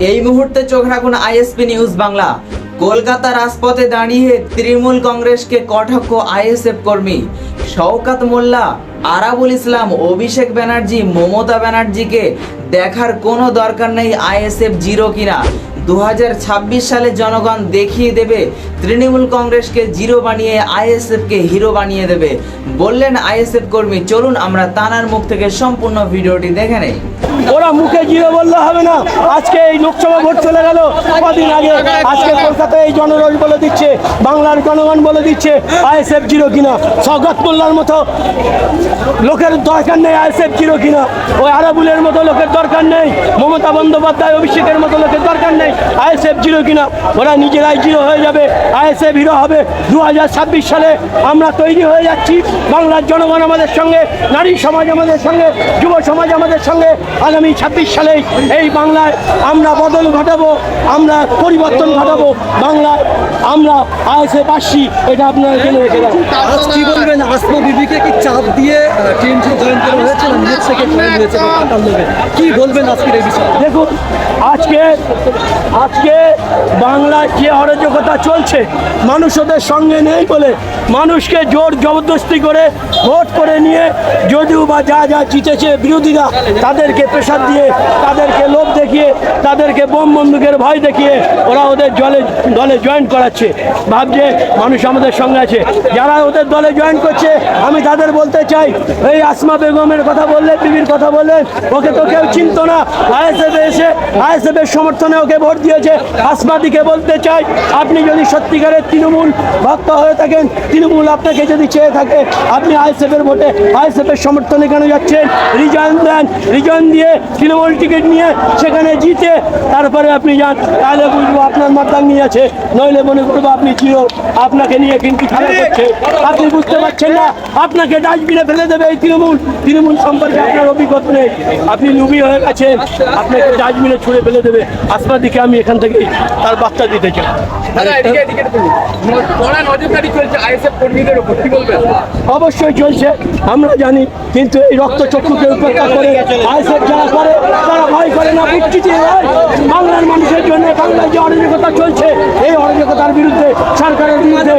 এই মুহূর্তে চোখ রাখুন আইএসপি নিউজ বাংলা। কলকাতা রাজপথে দাঁড়িয়ে তৃণমূল কংগ্রেসকে কটাক্ষ আইএসএফ কর্মী। শওকাত মোল্লা, আরাবুল ইসলাম, অভিষেক ব্যানার্জি, মমতা ব্যানার্জিকে দেখার কোনো দরকার নেই আইএসএফ জিরো কিনা। দু হাজার ছাব্বিশ সালে জনগণ দেখিয়ে দেবে তৃণমূল কংগ্রেসকে জিরো বানিয়ে আইএসএফকে হিরো বানিয়ে দেবে। বললেন আইএসএফ কর্মী, চলুন আমরা তানার মুখ থেকে সম্পূর্ণ ভিডিওটি দেখে নেই। ওরা মুখে জিরে বললে হবে না। আজকে এই লোকসভা ভোট চলে গেল। কদিন আগে আজকে কলকাতায় এই জনরল বলে দিচ্ছে, বাংলার জনগণ বলে দিচ্ছে, আইএসএফ জিরো কিনা। সৌগত মোল্লার মতো লোকের দরকার নেই আইএসএফ জিরো কিনা। ওই আরাবুলের মতো লোকের দরকার নেই, মমতা বন্দ্যোপাধ্যায়, অভিষেকের মতো লোকের দরকার নেই, আইএসএফ জিরো কিনা। ওরা নিজেরাই জিরো হয়ে যাবে, আইএসএফ হিরো হবে। দু হাজার ছাব্বিশ সালে আমরা তৈরি হয়ে যাচ্ছি। বাংলার জনগণ আমাদের সঙ্গে, নারী সমাজ আমাদের সঙ্গে, যুব সমাজ আমাদের সঙ্গে আগামী ছাব্বিশ সালে এই বাংলায় আমরা বদল ঘটাবো আমরা পরিবর্তন ঘটাবো। বাংলায় আমরা আইএসএফ আসছি এটা আপনারা জেনে রেখে দেন কি বলবেন? আসমা বিবিকে কি চাপ দিয়ে টিএমসি জয়েন করা হয়েছে? না থেকে জয়েন হয়েছে বা কাটার লোকে কি বলবেন আজকের এই বিষয়ে? দেখুন আজকে আজকে বাংলায় যে অরাজকতা চলছে মানুষ ওদের সঙ্গে নেই বলে মানুষকে জোর জবরদস্তি করে ভোট করে নিয়ে যদিও বা যা যা জিতেছে বিরোধীরা তাদেরকে প্রেশার দিয়ে তাদেরকে লোভ দেখিয়ে, তাদেরকে বোম বন্দুকের ভয় দেখিয়ে ওরা ওদের জলে, দলে জয়েন করাচ্ছে। ভাবছে মানুষ আমাদের সঙ্গে আছে। যারা ওদের দলে জয়েন করছে, আমি তাদের বলতে চাই, এই আসমা বেগমের কথা বললেন বিবির কথা বললেন ওকে তো কেউ চিনতো না। আইএসএফ এসে, আইএসএফ এর সমর্থনে ওকে ভোট দিয়েছে। আসমাদিকে বলতে চাই, আপনি যদি সত্যিকারের তৃণমূল ভক্ত হয়ে থাকেন, তৃণমূল আপনাকে যদি চেয়ে থাকে, আপনি আইএসএফ এর ভোটে আইএসএফ এর সমর্থনে কেন যাচ্ছেন? রিজাইন দেন। রিজাইন দিয়ে তৃণমূল টিকিট নিয়ে সেখানে জিতে তারপরে আপনি যান তাহলে বুঝব আপনার মাতাঙ্গি আছে। নইলে মনে করব আপনি চির আপনাকে নিয়ে কিন্তু খেলা করছে। আপনি বুঝতে পারছেন না আপনাকে ডাস্টবিনে ফেলে দেবে এই তৃণমূল। তৃণমূল সম্পর্কে আপনার অভিজ্ঞতা নেই। আপনি লুবি হয়ে গেছেন আপনাকে ডাস্টবিনে ছুঁড়ে ফেলে দেবে। আসমাদিকে আমি এখান থেকে তার বার্তা দিতে চাই। অবশ্যই চলছে আমরা জানি কিন্তু এই রক্তচক্ষুকে উপেক্ষা করে আইসেফ যারা করে তারা ভয় করে না বিচ্ছিতি হয় বাংলার মানুষের জন্য বাংলায় যে অরাজকতা চলছে, এই অরাজকতার বিরুদ্ধে সরকারের বিরুদ্ধে